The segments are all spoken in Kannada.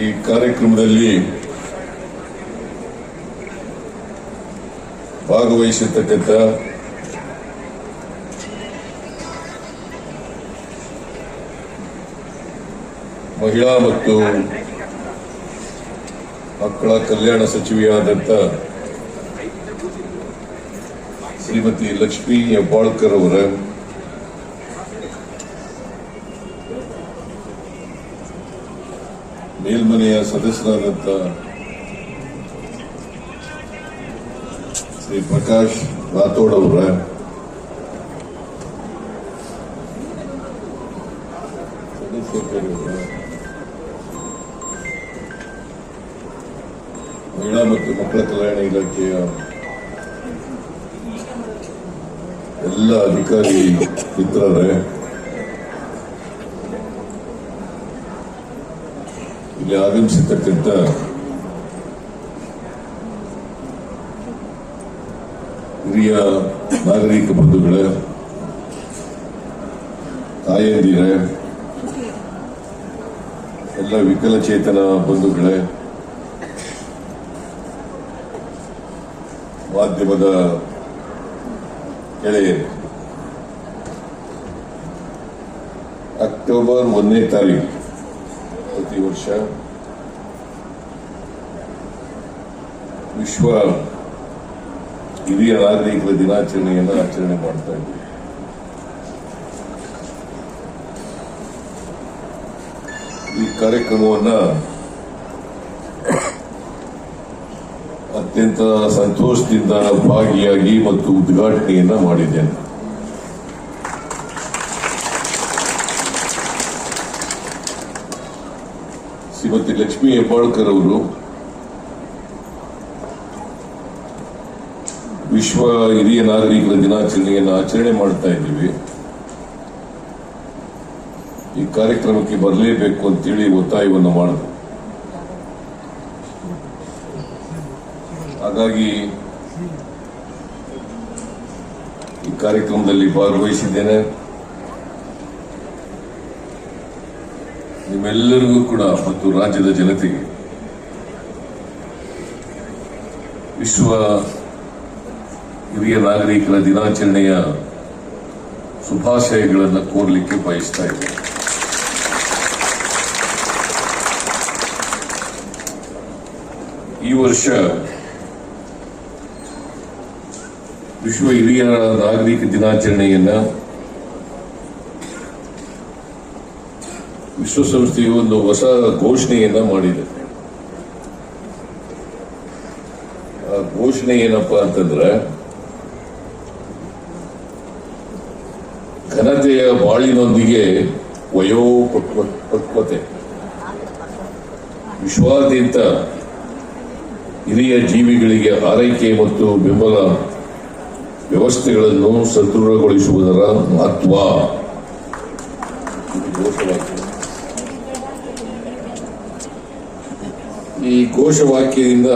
ಈ ಕಾರ್ಯಕ್ರಮದಲ್ಲಿ ಭಾಗವಹಿಸಿರ್ತಕ್ಕಂಥ ಮಹಿಳಾ ಮತ್ತು ಮಕ್ಕಳ ಕಲ್ಯಾಣ ಸಚಿವೆಯಾದಂಥ ಶ್ರೀಮತಿ ಲಕ್ಷ್ಮೀ ಹೆಬ್ಬಾಳ್ಕರ್ ಅವರ ಮೇಲ್ಮನೆಯ ಸದಸ್ಯರಾದಂಥ ಶ್ರೀ ಪ್ರಕಾಶ್ ರಾಥೋಡ್ ಅವರ ಚಂದ್ರಶೇಖರ್ ಅವರ ಮಹಿಳಾ ಮತ್ತು ಮಕ್ಕಳ ಕಲ್ಯಾಣ ಇಲಾಖೆಯ ಎಲ್ಲ ಅಧಿಕಾರಿ ಮಿತ್ರರೇ ಇಲ್ಲಿ ಆಗಮಿಸಿರ್ತಕ್ಕಂಥ ಹಿರಿಯ ನಾಗರಿಕ ಬಂಧುಗಳೇ, ತಾಯಂದಿರೇ, ಎಲ್ಲ ವಿಕಲಚೇತನ ಬಂಧುಗಳೇ, ಮಾಧ್ಯಮದ ಗೆಳೆಯರು, ಅಕ್ಟೋಬರ್ ಒಂದನೇ ತಾರೀಕು ಪ್ರತಿ ವರ್ಷ ವಿಶ್ವ ಹಿರಿಯ ನಾಗರಿಕರ ದಿನಾಚರಣೆಯನ್ನು ಆಚರಣೆ ಮಾಡ್ತಾ ಇದ್ದೀವಿ ಈ ಕಾರ್ಯಕ್ರಮವನ್ನ ಅತ್ಯಂತ ಸಂತೋಷದಿಂದ ಭಾಗಿಯಾಗಿ ಮತ್ತು ಉದ್ಘಾಟನೆಯನ್ನ ಮಾಡಿದ್ದೇನೆ. ಶ್ರೀಮತಿ ಲಕ್ಷ್ಮೀ ಹೆಬ್ಬಾಳ್ಕರ್ ಅವರು ವಿಶ್ವ ಹಿರಿಯ ನಾಗರಿಕರ ದಿನಾಚರಣೆಯನ್ನು ಆಚರಣೆ ಮಾಡ್ತಾ ಇದ್ದೀವಿ. ಈ ಕಾರ್ಯಕ್ರಮಕ್ಕೆ ಬರಲೇಬೇಕು ಅಂತೇಳಿ ಒತ್ತಾಯವನ್ನು ಮಾಡಿದ್ರು ಹಾಗಾಗಿ ಈ ಕಾರ್ಯಕ್ರಮದಲ್ಲಿ ಭಾಗವಹಿಸಿದ್ದೇನೆ. ನಿಮ್ಮೆಲ್ಲರಿಗೂ ಕೂಡ ಮತ್ತು ರಾಜ್ಯದ ಜನತೆಗೆ ವಿಶ್ವ ಹಿರಿಯ ನಾಗರಿಕರ ದಿನಾಚರಣೆಯ ಶುಭಾಶಯಗಳನ್ನು ಕೋರಲಿಕ್ಕೆ ಬಯಸ್ತಾ ಇದ್ದೇನೆ ಈ ವರ್ಷ ವಿಶ್ವ ಹಿರಿಯ ನಾಗರಿಕ ದಿನಾಚರಣೆಯನ್ನ ವಿಶ್ವಸಂಸ್ಥೆಯು ಒಂದು ಹೊಸ ಘೋಷಣೆಯನ್ನ ಮಾಡಿದೆ. ಆ ಘೋಷಣೆ ಏನಪ್ಪಾ ಅಂತಂದ್ರೆ ಬಾಳಿನೊಂದಿಗೆ ವಯೋ ಪಕ್ವ- ಪಕ್ವತೆ ವಿಶ್ವಾದ್ಯಂತ ಹಿರಿಯ ಜೀವಿಗಳಿಗೆ ಆರೈಕೆ ಮತ್ತು ಬೆಂಬಲ ವ್ಯವಸ್ಥೆಗಳನ್ನು ಸದೃಢಗೊಳಿಸುವುದರ ಮಹತ್ವ. ಈ ಘೋಷವಾಕ್ಯದಿಂದ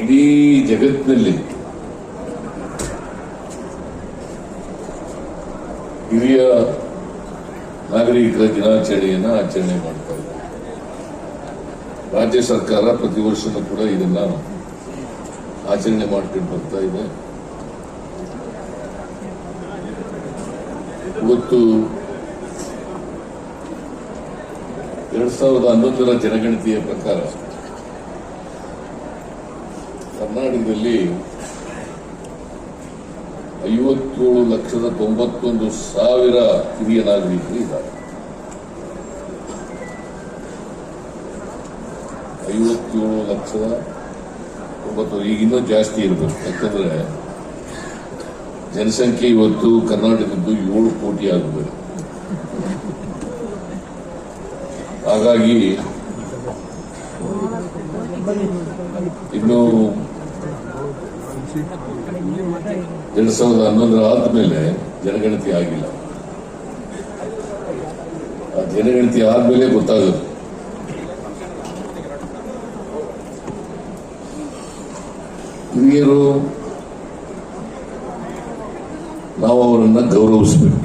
ಇಡೀ ಜಗತ್ತಿನಲ್ಲಿ ಹಿರಿಯ ನಾಗರಿಕರ ದಿನಾಚರಣೆಯನ್ನ ಆಚರಣೆ ಮಾಡ್ತಾ ಇದೆ ರಾಜ್ಯ ಸರ್ಕಾರ ಪ್ರತಿ ವರ್ಷನೂ ಕೂಡ ಇದನ್ನ ಆಚರಣೆ ಮಾಡ್ಕೊಂಡು ಬರ್ತಾ ಇದೆ. ಇವತ್ತು ಎರಡ್ ಸಾವಿರದ ಹನ್ನೊಂದರ ಜನಗಣತಿಯ ಪ್ರಕಾರ ಕರ್ನಾಟಕದಲ್ಲಿ ಐವತ್ತೇಳು ಲಕ್ಷದ ತೊಂಬತ್ತೊಂದು ಸಾವಿರ ಹಿರಿಯ ನಾಗರಿಕರು ಇದ್ದಾರೆ. ಐವತ್ತೇಳು ಲಕ್ಷದ ತೊಂಬತ್ತು ಈಗ ಇನ್ನೂ ಜಾಸ್ತಿ ಇರಬೇಕು. ಯಾಕಂದ್ರೆ ಜನಸಂಖ್ಯೆ ಇವತ್ತು ಕರ್ನಾಟಕದ್ದು ಏಳು ಕೋಟಿ ಆಗಬೇಕು. ಹಾಗಾಗಿ ಇನ್ನು ಎರಡ್ ಸಾವಿರದ ಹನ್ನೊಂದರ ಆದ್ಮೇಲೆ ಜನಗಣತಿ ಆಗಿಲ್ಲ. ಆ ಜನಗಣತಿ ಆದ್ಮೇಲೆ ಗೊತ್ತಾಗುತ್ತೆ ಹಿರಿಯರು, ನಾವು ಅವರನ್ನ ಗೌರವಿಸಬೇಕು.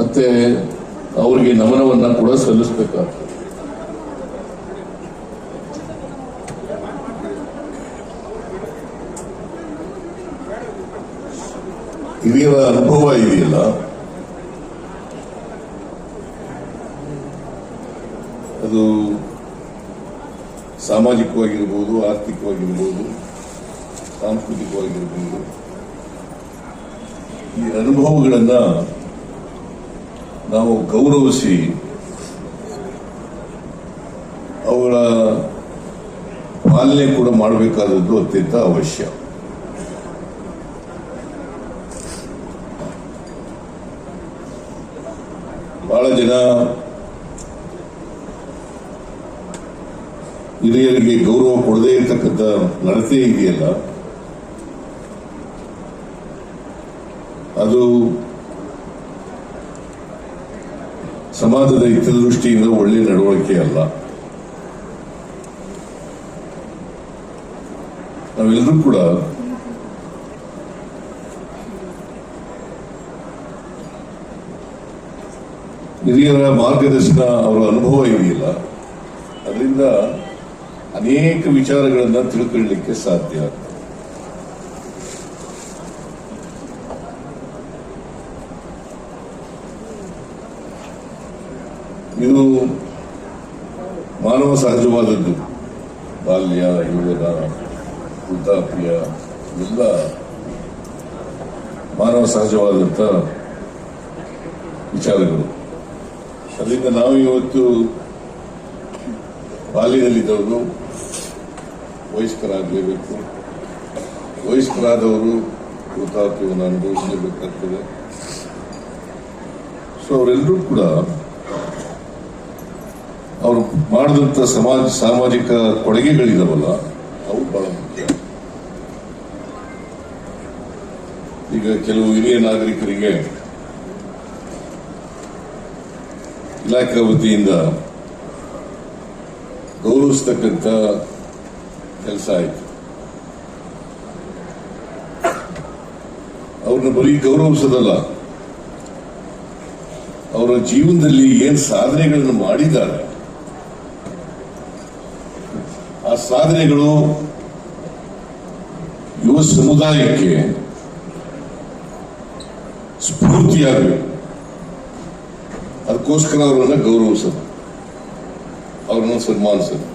ಮತ್ತೆ ಅವರಿಗೆ ನಮನವನ್ನ ಕೂಡ ಸಲ್ಲಿಸಬೇಕಾಗ್ತದೆ. ಹಿರಿಯರ ಅನುಭವ ಇದೆಯಲ್ಲ? ಅದು ಸಾಮಾಜಿಕವಾಗಿರ್ಬೋದು, ಆರ್ಥಿಕವಾಗಿರ್ಬೋದು, ಸಾಂಸ್ಕೃತಿಕವಾಗಿರ್ಬೋದು, ಈ ಅನುಭವಗಳನ್ನ ನಾವು ಗೌರವಿಸಿ ಅವುಗಳ ಪಾಲನೆ ಕೂಡ ಮಾಡಬೇಕಾದದ್ದು ಅತ್ಯಂತ ಅವಶ್ಯ. ಜನ ಹಿರಿಯರಿಗೆ ಗೌರವ ಕೊಡದೇ ಇರತಕ್ಕಂಥ ನಡತೆ ಇದೆಯಲ್ಲ? ಅದು ಸಮಾಜದ ಹಿತದೃಷ್ಟಿಯಿಂದ ಒಳ್ಳೆಯ ನಡವಳಿಕೆ ಅಲ್ಲ. ನಾವೆಲ್ಲರೂ ಕೂಡ ಹಿರಿಯರ ಮಾರ್ಗದರ್ಶನ ಅವರ ಅನುಭವ ಇದೆಯಲ್ಲ ಅದರಿಂದ ಅನೇಕ ವಿಚಾರಗಳನ್ನ ತಿಳ್ಕೊಳ್ಳಿಕ್ಕೆ ಸಾಧ್ಯ ಆಗ್ತದೆ. ಇದು ಮಾನವ ಸಹಜವಾದದ್ದು. ಬಾಲ್ಯ, ಯೋಗದ, ವೃದ್ಧಾಪ್ಯ, ಎಲ್ಲ ಮಾನವ ಸಹಜವಾದಂತ ವಿಚಾರಗಳು. ಅದರಿಂದ ನಾವು ಇವತ್ತು ಬಾಲ್ಯದಲ್ಲಿದ್ದವರು, ವಯಸ್ಕರಾಗಲೇಬೇಕು. ವಯಸ್ಕರಾದವರು ಹುತಾತ್ಮವನ್ನು ಅನುಭವಿಸಲೇಬೇಕಾಗ್ತದೆ. ಸೊ ಅವರೆಲ್ಲರೂ ಕೂಡ ಅವರು ಮಾಡಿದಂತ ಸಮಾಜ, ಸಾಮಾಜಿಕ ಕೊಡುಗೆಗಳಿದಾವಲ್ಲ, ಅವು ಬಹಳ ಮುಖ್ಯ. ಈಗ ಕೆಲವು ಹಿರಿಯ ನಾಗರಿಕರಿಗೆ ಇಲಾಖೆ ವತಿಯಿಂದ ಗೌರವಿಸ್ತಕ್ಕಂಥ ಕೆಲಸ ಆಯಿತು. ಅವ್ರನ್ನ ಬರೀ ಗೌರವಿಸೋದಲ್ಲ, ಅವರ ಜೀವನದಲ್ಲಿ ಏನ್ ಸಾಧನೆಗಳನ್ನು ಮಾಡಿದ್ದಾರೆ, ಆ ಸಾಧನೆಗಳು ಯುವ ಸಮುದಾಯಕ್ಕೆ ಸ್ಫೂರ್ತಿಯಾಗಬೇಕು. ಅದಕ್ಕೋಸ್ಕರ ಅವರನ್ನ ಗೌರವಿಸೋದು. ಅವ್ರನ್ನ ಸನ್ಮಾನಿಸೋದು.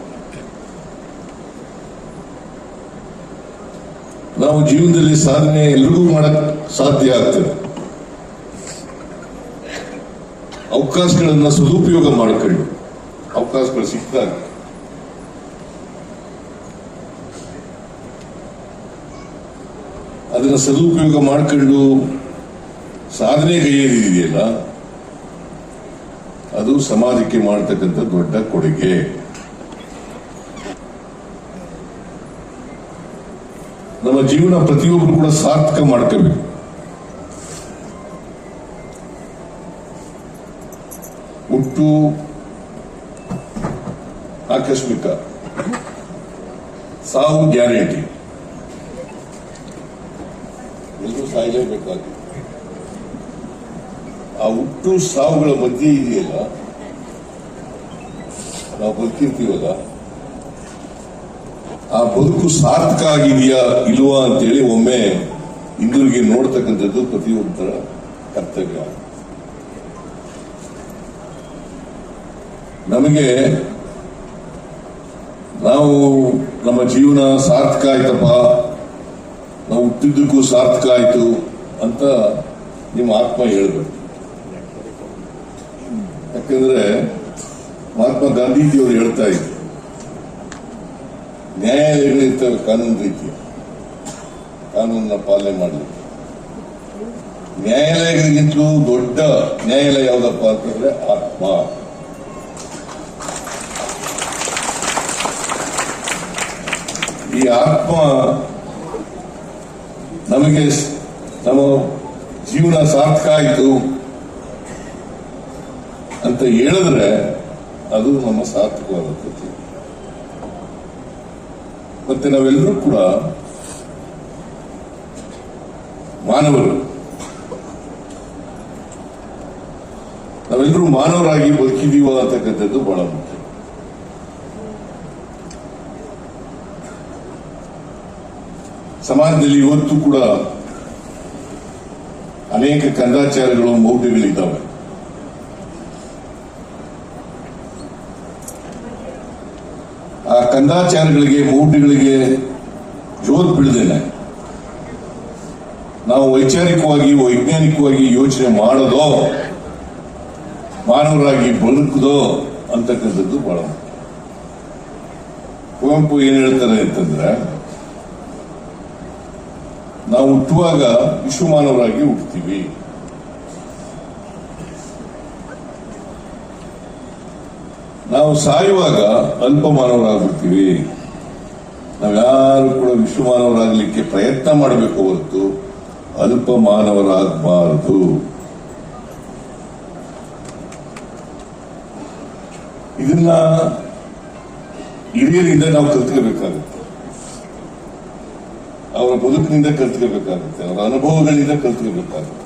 ನಾವು ಜೀವನದಲ್ಲಿ ಸಾಧನೆ ಎಲ್ರಿಗೂ ಮಾಡಕ್ ಸಾಧ್ಯ ಆಗ್ತದೆ. ಅವಕಾಶಗಳನ್ನ ಸದುಪಯೋಗ ಮಾಡಿಕೊಂಡು ಅವಕಾಶಗಳು ಸಿಗ್ತಾರೆ ಅದನ್ನ ಸದುಪಯೋಗ ಮಾಡಿಕೊಂಡು ಸಾಧನೆ ಕೈಯಲ್ಲಿದೆಯಲ್ಲ ಅದು ಸಮಾಜಕ್ಕೆ ಮಾಡತಕ್ಕಂಥ ದೊಡ್ಡ ಕೊಡುಗೆ. ನಮ್ಮ ಜೀವನ ಪ್ರತಿಯೊಬ್ಬರು ಕೂಡ ಸಾರ್ಥಕ ಮಾಡ್ಕೋಬೇಕು. ಹುಟ್ಟು ಆಕಸ್ಮಿಕ ಸಾವು ಗ್ಯಾರಂಟಿ. ಎಲ್ಲರೂ ಸಾಯಲೇಬೇಕಾಗುತ್ತೆ. ಆ ಹುಟ್ಟು ಸಾವುಗಳ ಮಧ್ಯೆ ಇದೆಯಲ್ಲ? ನಾವು ಬದುಕಿರ್ತೀವಲ್ಲ ಆ ಬದುಕು ಸಾರ್ಥಕ ಆಗಿದೆಯಾ ಇಲ್ವಾ ಅಂತೇಳಿ ಒಮ್ಮೆ ಹಿಂದಿರುಗಿ ನೋಡ್ತಕ್ಕಂಥದ್ದು ಪ್ರತಿಯೊಬ್ಬರ ಕರ್ತವ್ಯ. ನಮಗೆ ನಾವು ನಮ್ಮ ಜೀವನ ಸಾರ್ಥಕ ಆಯ್ತಪ್ಪ, ನಾವು ಹುಟ್ಟಿದ್ದಕ್ಕೂ ಸಾರ್ಥಕ ಆಯ್ತು ಅಂತ ನಿಮ್ಮ ಆತ್ಮ ಹೇಳ್ಬೇಕು. ಯಾಕಂದ್ರೆ ಮಹಾತ್ಮ ಗಾಂಧೀಜಿಯವರು ಹೇಳ್ತಾ ಇದ್ರು, ನ್ಯಾಯಾಲಯಗಳಿರ್ತವೆ ಕಾನೂನು ರೀತಿ, ಕಾನೂನನ್ನ ಪಾಲನೆ ಮಾಡಲಿಕ್ಕೆ. ನ್ಯಾಯಾಲಯಗಳಿಗಿಂತಲೂ ದೊಡ್ಡ ನ್ಯಾಯಾಲಯ ಯಾವುದಪ್ಪ ಅಂತಂದ್ರೆ ಆತ್ಮ. ಈ ಆತ್ಮ ನಮಗೆ ನಮ್ಮ ಜೀವನ ಸಾರ್ಥಕ ಆಯಿತು. ಅಂತ ಹೇಳಿದ್ರೆ ಅದು ನಮ್ಮ ಸಾರ್ಥಕವಾದ ಕಥೆ ಮತ್ತೆ ನಾವೆಲ್ಲರೂ ಕೂಡ ಮಾನವರು. ನಾವೆಲ್ಲರೂ ಮಾನವರಾಗಿ ಬದುಕಿದೀವ ಅಂತಕ್ಕಂಥದ್ದು ಬಹಳ ಮುಖ್ಯ. ಸಮಾಜದಲ್ಲಿ ಇವತ್ತು ಕೂಡ ಅನೇಕ ಕಂದಾಚಾರಗಳು ಮೌಢ್ಯಗಳಿದ್ದಾವೆ ಆ ಕಂದಾಚಾರಗಳಿಗೆ ಮೌಢ್ಯಗಳಿಗೆ ಜೋತ್ ಬಿಡದೇನೆ ನಾವು ವೈಚಾರಿಕವಾಗಿ, ವೈಜ್ಞಾನಿಕವಾಗಿ ಯೋಚನೆ ಮಾಡೋದೋ, ಮಾನವರಾಗಿ ಬದುಕುದೋ ಅಂತಕ್ಕಂಥದ್ದು ಬಹಳ. ಕುವೆಂಪು ಏನ್ ಹೇಳ್ತಾರೆ ಅಂತಂದ್ರೆ, ನಾವು ಹುಟ್ಟುವಾಗ ವಿಶ್ವಮಾನವರಾಗಿ ಹುಟ್ಟುತ್ತೀವಿ ನಾವು ಸಾಯುವಾಗ ಅಲ್ಪ ಮಾನವರಾಗ್ಬಿಡ್ತೀವಿ ನಾವ್ಯಾರು ಕೂಡ ವಿಶ್ವಮಾನವರಾಗಲಿಕ್ಕೆ ಪ್ರಯತ್ನ ಮಾಡಬೇಕು ಹೊರತು ಅಲ್ಪ ಮಾನವರಾಗಬಾರದು. ಇದನ್ನ ಹಿರಿಯರಿಂದ ನಾವು ಕಲ್ತ್ಕೋಬೇಕಾಗುತ್ತೆ ಅವರ ಬದುಕಿನಿಂದ ಕಲ್ತ್ಕೋಬೇಕಾಗುತ್ತೆ ಅವರ ಅನುಭವಗಳಿಂದ ಕಲ್ತ್ಕೋಬೇಕಾಗುತ್ತೆ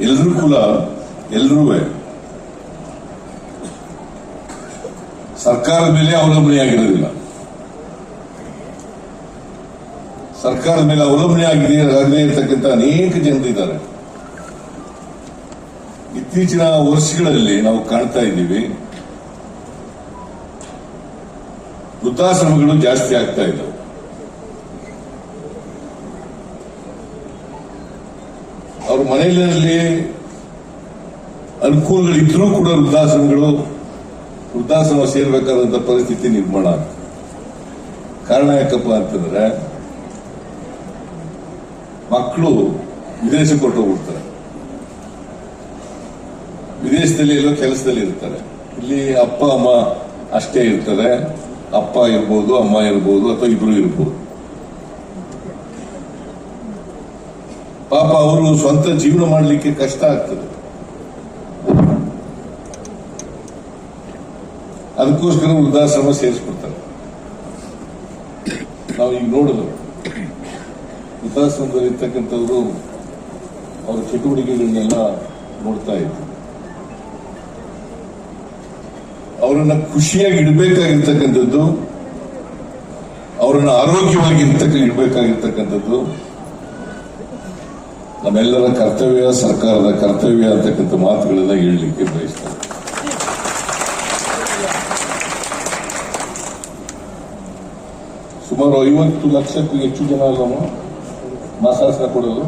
ಎಲ್ಲರೂ ಕೂಡ, ಎಲ್ರೂ ಸರ್ಕಾರದ ಮೇಲೆ ಅವಲಂಬನೆಯಾಗಿರೋದಿಲ್ಲ ಸರ್ಕಾರದ ಮೇಲೆ ಅವಲಂಬನೆ ಆಗಿದೆ ಆಗದೇ ಇರತಕ್ಕಂಥ ಅನೇಕ ಜನರಿದ್ದಾರೆ ಇತ್ತೀಚಿನ ವರ್ಷಗಳಲ್ಲಿ ನಾವು ಕಾಣ್ತಾ ಇದ್ದೀವಿ. ವೃದ್ಧಾಶ್ರಮಗಳು ಜಾಸ್ತಿ ಆಗ್ತಾ ಇದ್ದಾವೆ ಅವ್ರ ಮನೆಯಲ್ಲಿ ಅನುಕೂಲಗಳಿದ್ರೂ ಕೂಡ ವೃದ್ಧಾಶ್ರಮಗಳು, ವೃದ್ಧಾಶ್ರಮ ಸೇರ್ಬೇಕಾದಂತ ಪರಿಸ್ಥಿತಿ ನಿರ್ಮಾಣ. ಕಾರಣ ಯಾಕಪ್ಪ ಅಂತಂದ್ರೆ, ಮಕ್ಕಳು ವಿದೇಶಕ್ಕೆ ಹೊರಟೋಗ್ಬಿಡ್ತಾರೆ ವಿದೇಶದಲ್ಲಿ ಎಲ್ಲೋ ಕೆಲಸದಲ್ಲಿ ಇರ್ತಾರೆ. ಇಲ್ಲಿ ಅಪ್ಪ, ಅಮ್ಮ ಅಷ್ಟೇ ಇರ್ತಾರೆ. ಅಪ್ಪ ಇರ್ಬೋದು, ಅಮ್ಮ ಇರ್ಬೋದು, ಅಥವಾ ಇಬ್ರು ಇರ್ಬೋದು. ಪಾಪ ಅವರು ಸ್ವಂತ ಜೀವನ ಮಾಡಲಿಕ್ಕೆ ಕಷ್ಟ ಆಗ್ತದೆ. ಅದಕ್ಕೋಸ್ಕರ ವೃದ್ಧಾಶ್ರಮ ಸೇರಿಸ್ಕೊಡ್ತಾರೆ ನಾವು ಈಗ ನೋಡಿದ್ರು ವೃದ್ಧಾಶ್ರಮದಲ್ಲಿ ಇರ್ತಕ್ಕಂಥವ್ರು ಅವರ ಚಟುವಟಿಕೆಗಳನ್ನೆಲ್ಲ ನೋಡ್ತಾ ಇದ್ರು. ಅವರನ್ನ ಖುಷಿಯಾಗಿ ಇಡಬೇಕಾಗಿರ್ತಕ್ಕಂಥದ್ದು, ಅವರನ್ನ ಆರೋಗ್ಯವಾಗಿ ಇರ್ತಕ್ಕ, ಇಡಬೇಕಾಗಿರ್ತಕ್ಕಂಥದ್ದು ನಮ್ಮೆಲ್ಲರ ಕರ್ತವ್ಯ ಸರ್ಕಾರದ ಕರ್ತವ್ಯ ಅಂತಕ್ಕಂಥ ಮಾತುಗಳನ್ನ ಹೇಳಲಿಕ್ಕೆ ಬಯಸ್ತಾರೆ ಸುಮಾರು ಐವತ್ತು ಲಕ್ಷಕ್ಕೂ ಹೆಚ್ಚು ಜನ ಅಲ್ಲಮ್ಮ? ಮಾಸಾಸನ ಕೊಡಲು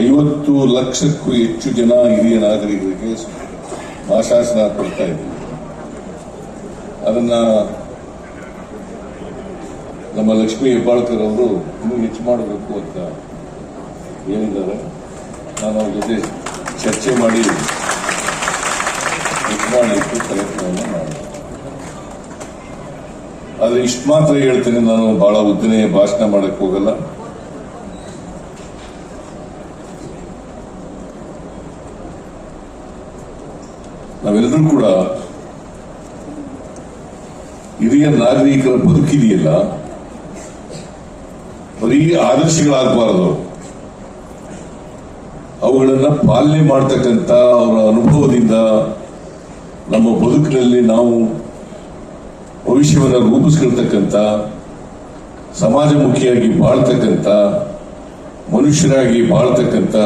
ಐವತ್ತು ಲಕ್ಷಕ್ಕೂ ಹೆಚ್ಚು ಜನ ಹಿರಿಯ ನಾಗರಿಕರಿಗೆ ಮಾಸಾಸನ ಕೊಡ್ತಾ ಇದ್ದೀವಿ ಅದನ್ನ ನಮ್ಮ ಲಕ್ಷ್ಮೀ ಹೆಬ್ಬಾಳ್ಕರ್ ಅವರು ಇನ್ನೂ ಹೆಚ್ಚು ಮಾಡಬೇಕು ಅಂತ ಹೇಳಿದ್ದಾರೆ ನಾನು ಅವ್ರ ಜೊತೆ ಚರ್ಚೆ ಮಾಡಿ ಮಾಡಲಿಕ್ಕೆ ಪ್ರಯತ್ನವನ್ನು ಮಾಡಿದೆ. ಆದ್ರೆ ಇಷ್ಟು ಮಾತ್ರ ಹೇಳ್ತೇನೆ, ನಾನು ಬಹಳ ಉದ್ದನೆಯ ಭಾಷಣ ಮಾಡಕ್ಕೆ ಹೋಗಲ್ಲ. ನಾವೆಲ್ಲರೂ ಕೂಡ ಹಿರಿಯ ನಾಗರಿಕರ ಬದುಕಿದೆಯಲ್ಲ, ಬರೀ ಆದರ್ಶಗಳಾಗಬಾರದು. ಅವುಗಳನ್ನ ಪಾಲನೆ ಮಾಡ್ತಕ್ಕಂಥ ಅವರ ಅನುಭವದಿಂದ ನಮ್ಮ ಬದುಕಿನಲ್ಲಿ ನಾವು ಭವಿಷ್ಯವನ್ನು ರೂಪಿಸ್ಕೊಳ್ತಕ್ಕಂಥ ಸಮಾಜಮುಖಿಯಾಗಿ ಬಾಳ್ತಕ್ಕಂಥ ಮನುಷ್ಯರಾಗಿ ಬಾಳ್ತಕ್ಕಂಥ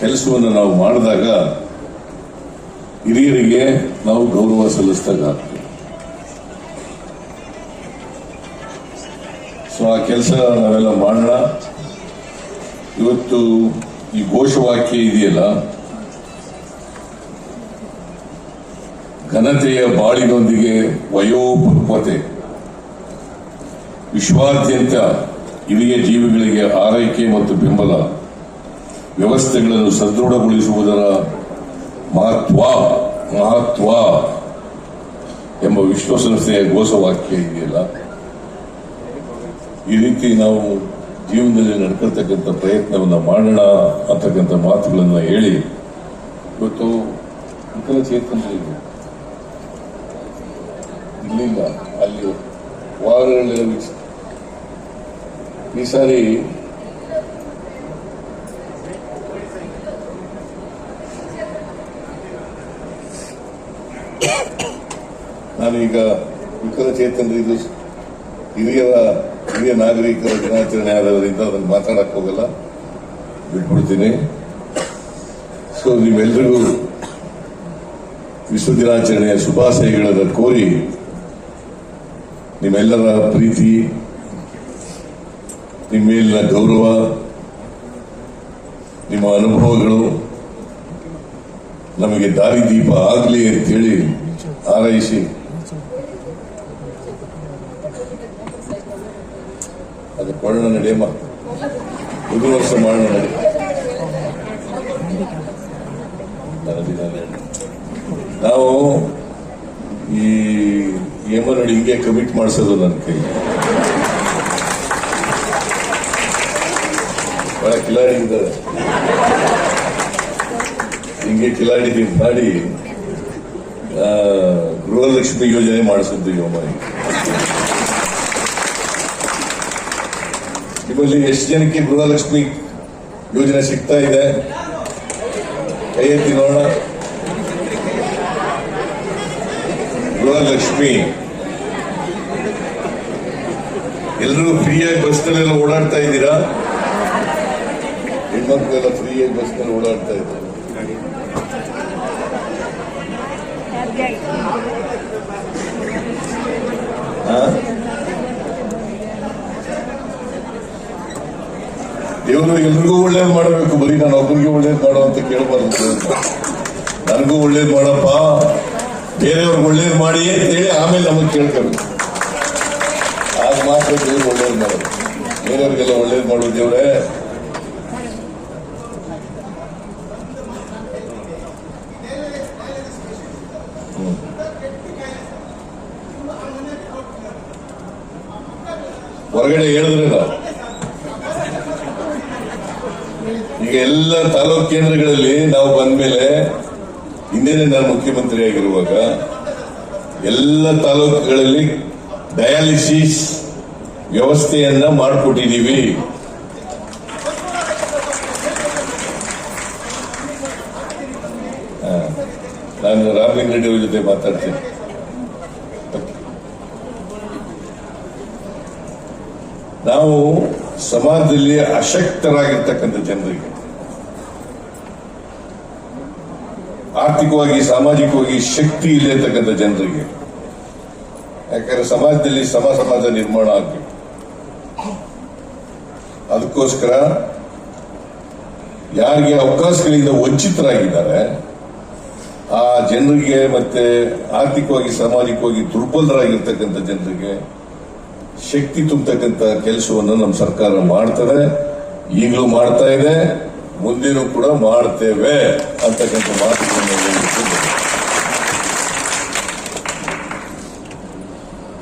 ಕೆಲಸವನ್ನು ನಾವು ಮಾಡಿದಾಗ ಹಿರಿಯರಿಗೆ ನಾವು ಗೌರವ ಸಲ್ಲಿಸಿದಾಗ ಆಗ್ತದೆ ಸೊ ಆ ಕೆಲಸ ನಾವೆಲ್ಲ ಮಾಡೋಣ. ಇವತ್ತು ಈ ಘೋಷವಾಕ್ಯ ಇದೆಯಲ್ಲ? ಘನತೆಯ ಬಾಳಿನೊಂದಿಗೆ ವಯೋಪಕ್ವತೆ. ವಿಶ್ವಾದ್ಯಂತ ಹಿರಿಯ ಜೀವಿಗಳಿಗೆ ಆರೈಕೆ ಮತ್ತು ಬೆಂಬಲ. ವ್ಯವಸ್ಥೆಗಳನ್ನು ಸದೃಢಗೊಳಿಸುವುದರ ಮಹತ್ವ ಮಹತ್ವ ಎಂಬ ವಿಶ್ವಸಂಸ್ಥೆಯ ಘೋಷವಾಕ್ಯ ಇದೆಯಲ್ಲ? ಈ ರೀತಿ ನಾವು ಜೀವನದಲ್ಲಿ ನಡ್ಕೊಳ್ತಕ್ಕಂಥ ಪ್ರಯತ್ನವನ್ನ ಮಾಡೋಣ ಅಂತಕ್ಕಂಥ ಮಾತುಗಳನ್ನ ಹೇಳಿ. ಇವತ್ತು ವಿಕಲಚೇತನರಿಗೆ ಇಲ್ಲಿಂದ ಅಲ್ಲಿ ವಾರಗಳಲ್ಲಿ ಈ ಸಾರಿ ನಾನೀಗ ವಿಕಲಚೇತನರಿಗೆ ಹಿರಿಯರ ಹಿರಿಯ ನಾಗರಿಕರ ದಿನಾಚರಣೆ ಆದವರಿಂದ ಅದನ್ನು ಮಾತಾಡಕ್ ಹೋಗಲ್ಲ. ಬಿಟ್ಬಿಡ್ತೀನಿ. ಸೊ ನೀವೆಲ್ರಿಗೂ ವಿಶ್ವ ದಿನಾಚರಣೆಯ ಶುಭಾಶಯಗಳನ್ನು ಕೋರಿ ನಿಮ್ಮೆಲ್ಲರ ಪ್ರೀತಿ, ನಿಮ್ಮ ಮೇಲಿನ ಗೌರವ, ನಿಮ್ಮ ಅನುಭವಗಳು ನಮಗೆ ದಾರಿದೀಪ ಆಗಲಿ ಅಂತೇಳಿ ಹಾರೈಸಿ ಕೊಳ್ಳ ನಡೆಯಮ್ಮ ಒಂದು ವರ್ಷ ನನ್ನದಿನ ನಡಿ. ನಾವು ಈ ಏಮ ಹಿಂಗೆ ಕಮಿಟ್ ಮಾಡಿಸೋದು ನನ್ನ ಕೈ. ಬಹಳ ಕಿಲಾಡಿ ಇದ್ದಾರೆ. ಹಿಂಗೆ ಕಿಲಾಡಿ ಮಾಡಿ ಗೃಹಲಕ್ಷ್ಮಿ ಯೋಜನೆ ಮಾಡಿಸಿದ್ದು ಯೋಮ ನಿಮ್ಮಲ್ಲಿ ಎಷ್ಟು ಜನಕ್ಕೆ ಗೃಹಲಕ್ಷ್ಮಿ ಯೋಜನೆ ಸಿಗ್ತಾ ಇದೆ. ಕೈ ಎತ್ತಿ ನೋಡೋಣ. ಗೃಹಲಕ್ಷ್ಮಿ. ಎಲ್ಲರೂ ಫ್ರೀಯಾಗಿ ಬಸ್ನಲ್ಲೆಲ್ಲ ಓಡಾಡ್ತಾ ಇದ್ದೀರಾ? ಹೆಣ್ಮಕ್ಳೆಲ್ಲ ಫ್ರೀಯಾಗಿ ಬಸ್ನಲ್ಲಿ ಓಡಾಡ್ತಾ ಇದ್ದಾರೆ? ದೇವರು ಎಲ್ರಿಗೂ ಒಳ್ಳೇದು ಮಾಡಬೇಕು ಬರೀ ನಾನು ಒಬ್ಬರಿಗೆ ಒಳ್ಳೇದು ಮಾಡೋ ಅಂತ ಕೇಳಬಾರ್ದು ನನಗೂ ಒಳ್ಳೇದು ಮಾಡಪ್ಪ ಬೇರೆಯವ್ರಿಗೆ ಒಳ್ಳೇದು ಮಾಡಿ ಅಂತ ಹೇಳಿ ಆಮೇಲೆ ನಮಗೆ ಕೇಳ್ಕೋಬೇಕು ಆಗ ಮಾತ್ರ ದೇವ್ರು ಒಳ್ಳೇದು ಮಾಡೋದು ಬೇರೆಯವ್ರಿಗೆಲ್ಲ ಒಳ್ಳೇದು ಮಾಡೋದು ದೇವ್ರೆ ಹ್ಮ್. ಹೊರಗಡೆ ಹೇಳಿದ್ರೆ ನಾವು ಈಗ ಎಲ್ಲ ತಾಲೂಕು ಕೇಂದ್ರಗಳಲ್ಲಿ ನಾವು ಬಂದ್ಮೇಲೆ ಹಿಂದೆನೆ ನಾನು ಮುಖ್ಯಮಂತ್ರಿ ಆಗಿರುವಾಗ ಎಲ್ಲ ತಾಲೂಕುಗಳಲ್ಲಿ ಡಯಾಲಿಸಿಸ್ ವ್ಯವಸ್ಥೆಯನ್ನ ಮಾಡಿಕೊಟ್ಟಿದ್ದೀವಿ ನಾನು ರಾಮಲಿಂಗ ರೆಡ್ಡಿ ಅವ್ರ ಜೊತೆ ಮಾತಾಡ್ತೀನಿ. ನಾವು ಸಮಾಜದಲ್ಲಿ ಅಶಕ್ತರಾಗಿರ್ತಕ್ಕಂಥ ಜನರಿಗೆ ಆರ್ಥಿಕವಾಗಿ ಸಾಮಾಜಿಕವಾಗಿ ಶಕ್ತಿ ಇಲ್ಲತಕ್ಕಂಥ ಜನರಿಗೆ. ಯಾಕಂದ್ರೆ ಸಮಾಜದಲ್ಲಿ ಸಮ ಸಮಾಜ ನಿರ್ಮಾಣ ಆಗಬೇಕು. ಅದಕ್ಕೋಸ್ಕರ ಯಾರಿಗೆ ಅವಕಾಶಗಳಿಂದ ವಂಚಿತರಾಗಿದ್ದಾರೆ, ಆ ಜನರಿಗೆ ಮತ್ತೆ ಆರ್ಥಿಕವಾಗಿ, ಸಾಮಾಜಿಕವಾಗಿ ದುರ್ಬಲರಾಗಿರ್ತಕ್ಕಂಥ ಜನರಿಗೆ ಶಕ್ತಿ ತುಂಬತಕ್ಕಂಥ ಕೆಲಸವನ್ನು ನಮ್ಮ ಸರ್ಕಾರ ಮಾಡ್ತದೆ. ಈಗಲೂ ಮಾಡ್ತಾ ಇದೆ. ಮುಂದೇನೂ ಕೂಡ ಮಾಡ್ತೇವೆ ಅಂತಕ್ಕಂಥ ಮಾತುಗಳನ್ನು.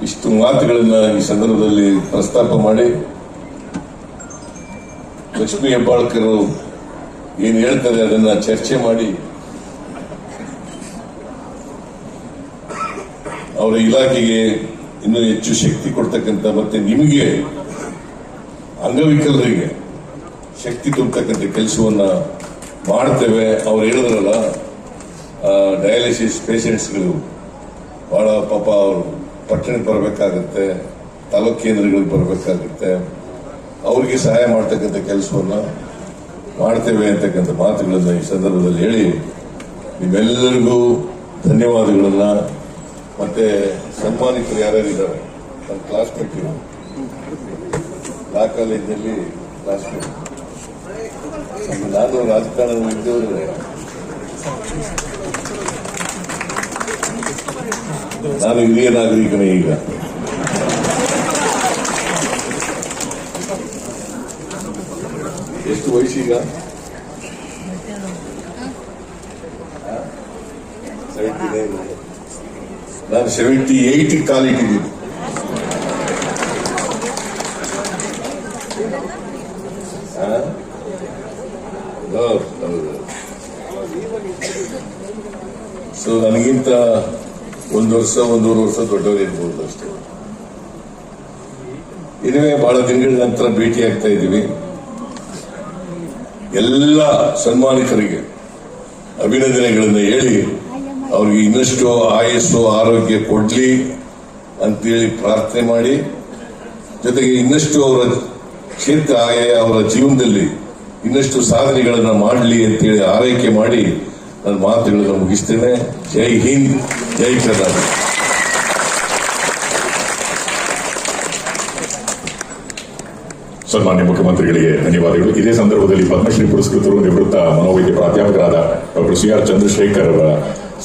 ಇಷ್ಟು ಮಾತುಗಳನ್ನ ಈ ಸಂದರ್ಭದಲ್ಲಿ ಪ್ರಸ್ತಾಪ ಮಾಡಿ, ಲಕ್ಷ್ಮೀ ಹೆಬ್ಬಾಳ್ಕರು ಏನು ಹೇಳ್ತಾರೆ ಅದನ್ನ ಚರ್ಚೆ ಮಾಡಿ, ಅವರ ಇಲಾಖೆಗೆ ಇನ್ನೂ ಹೆಚ್ಚು ಶಕ್ತಿ ಕೊಡ್ತಕ್ಕಂಥ ಮತ್ತೆ ನಿಮಗೆ ಅಂಗವಿಕಲರಿಗೆ ಶಕ್ತಿ ತುಂಬತಕ್ಕಂಥ ಕೆಲಸವನ್ನ ಮಾಡ್ತೇವೆ. ಅವ್ರು ಹೇಳಿದ್ರಲ್ಲ ಡಯಾಲಿಸಿಸ್ ಪೇಷಂಟ್ಸ್ಗಳು ಭಾಳ ಪಾಪ ಅವರು ಪಟ್ಟಣಕ್ಕೆ ಬರಬೇಕಾಗತ್ತೆ ತಾಲೂಕು ಕೇಂದ್ರಗಳಿಗೆ ಬರಬೇಕಾಗುತ್ತೆ. ಅವ್ರಿಗೆ ಸಹಾಯ ಮಾಡ್ತಕ್ಕಂಥ ಕೆಲಸವನ್ನ ಮಾಡ್ತೇವೆ ಅಂತಕ್ಕಂಥ ಮಾತುಗಳನ್ನು ಈ ಸಂದರ್ಭದಲ್ಲಿ ಹೇಳಿ ನಿಮ್ಮೆಲ್ಲರಿಗೂ ಧನ್ಯವಾದಗಳನ್ನು. ಮತ್ತೆ ಸನ್ಮಾನಿತರು ಯಾರ್ಯಾರಿದ್ದಾರೆ? ನನ್ನ ಕ್ಲಾಸ್ಮೇಟ್ ಲಾ ಕಾಲೇಜಿನಲ್ಲಿ ಕ್ಲಾಸ್ಮೇಟ್. ನಾನು ರಾಜಕಾರಣ ಇದ್ದವರು ನಾನು ಹಿರಿಯ ನಾಗರಿಕನೇ ಈಗ ಎಷ್ಟು ವಯಸ್ಸೀಗ ನೈನ್ ಸೆವೆಂಟಿ ಏಯ್ಟ್ ಕಾಲಿಟ್ಟಿದ್ದೀನಿ ಆ? ಹೌದು, ಹೌದು. ಸೊ ನನಗಿಂತ ಒಂದು ವರ್ಷ ಒಂದೂರು ವರ್ಷ ದೊಡ್ಡವರಿರ್ಬೋದು ಅಷ್ಟೇ ಇದುವೇ ಬಹಳ ದಿನಗಳ ನಂತರ ಭೇಟಿ ಆಗ್ತಾ ಇದ್ದೀವಿ ಎಲ್ಲ ಸನ್ಮಾನಿಕರಿಗೆ ಅಭಿನಂದನೆಗಳನ್ನು ಹೇಳಿ ಅವ್ರಿಗೆ ಇನ್ನಷ್ಟು ಆಯಸ್ಸು ಆರೋಗ್ಯ ಕೊಡ್ಲಿ ಅಂತೇಳಿ ಪ್ರಾರ್ಥನೆ ಮಾಡಿ ಜೊತೆಗೆ ಇನ್ನಷ್ಟು ಅವರ ಕ್ಷೇತ್ರ ಆಯಾ ಅವರ ಜೀವನದಲ್ಲಿ ಇನ್ನಷ್ಟು ಸಾಧನೆಗಳನ್ನ ಮಾಡಲಿ ಅಂತೇಳಿ ಆರೈಕೆ ಮಾಡಿ ನನ್ನ ಮಾತುಗಳನ್ನು ಮುಗಿಸ್ತೇನೆ. ಜೈ ಹಿಂದ್, ಜೈ ಕರ್ನಾಟಕ ಸನ್ಮಾನ್ಯ ಮುಖ್ಯಮಂತ್ರಿಗಳಿಗೆ ಧನ್ಯವಾದಗಳು. ಇದೇ ಸಂದರ್ಭದಲ್ಲಿ ಪದ್ಮಶ್ರೀ ಪುರಸ್ಕೃತರು ನಿವೃತ್ತ ಮನೋವೈದ್ಯ ಪ್ರಾಧ್ಯಾಪಕರಾದ ಡಾಕ್ಟರ್ ಸಿ ಆರ್ ಚಂದ್ರಶೇಖರ್ ಅವರ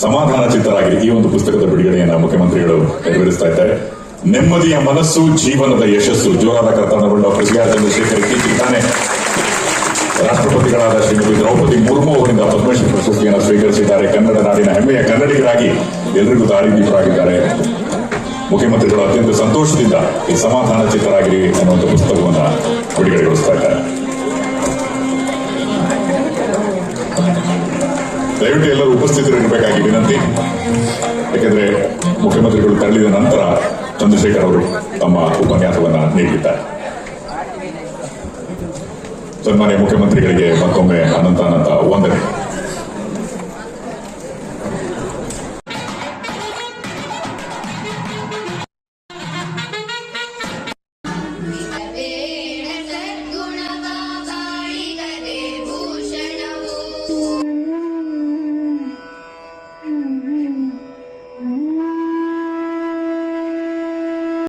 ಸಮಾಧಾನ ಚಿತ್ರರಾಗಿ ಈ ಒಂದು ಪುಸ್ತಕದ ಬಿಡುಗಡೆಯನ್ನ ಮುಖ್ಯಮಂತ್ರಿಗಳು ನೆರವೇರಿಸ್ತಾ ಇದ್ದಾರೆ. ನೆಮ್ಮದಿಯ ಮನಸ್ಸು, ಜೀವನದ ಯಶಸ್ಸು. ಜೋರಾದ ಕರ್ತನಗೊಂಡ ಡಾಕ್ಟರ್ ಸಿ ಆರ್ ಚಂದ್ರಶೇಖರ್ ಇತ್ತೀಚೆಗೆ ರಾಷ್ಟ್ರಪತಿಗಳಾದ ಶ್ರೀಮತಿ ದ್ರೌಪದಿ ಮುರ್ಮು ಅವರಿಂದ ಪದ್ಮಶ್ರೀ ಪ್ರಶಸ್ತಿಯನ್ನು ಸ್ವೀಕರಿಸಿದ್ದಾರೆ. ಕನ್ನಡ ನಾಡಿನ ಹೆಮ್ಮೆಯ ಕನ್ನಡಿಗರಾಗಿ ಎಲ್ಲರಿಗೂ ದಾರಿದೀಪರಾಗಿದ್ದಾರೆ. ಮುಖ್ಯಮಂತ್ರಿಗಳು ಅತ್ಯಂತ ಸಂತೋಷದಿಂದ ಈ ಸಮಾಧಾನ ಚಿತ್ತರಾಗಿರಿ ಅನ್ನುವಂಥ ಪುಸ್ತಕವನ್ನು ಬಿಡುಗಡೆಗೊಳಿಸ್ತಾ ಇದ್ದಾರೆ. ದಯವಿಟ್ಟು ಎಲ್ಲರೂ ಉಪಸ್ಥಿತರಿರಬೇಕಾಗಿ ವಿನಂತಿ. ಯಾಕೆಂದ್ರೆ ಮುಖ್ಯಮಂತ್ರಿಗಳು ತೆರಳಿದ ನಂತರ ಚಂದ್ರಶೇಖರ್ ಅವರು ತಮ್ಮ ಉಪನ್ಯಾಸವನ್ನು ನೀಡಿದ್ದಾರೆ ಸನ್ಮಾನ್ಯ ಮುಖ್ಯಮಂತ್ರಿಗಳಿಗೆ ಮತ್ತೊಮ್ಮೆ ಅನಂತ ಅನಂತ ವಂದನೆ.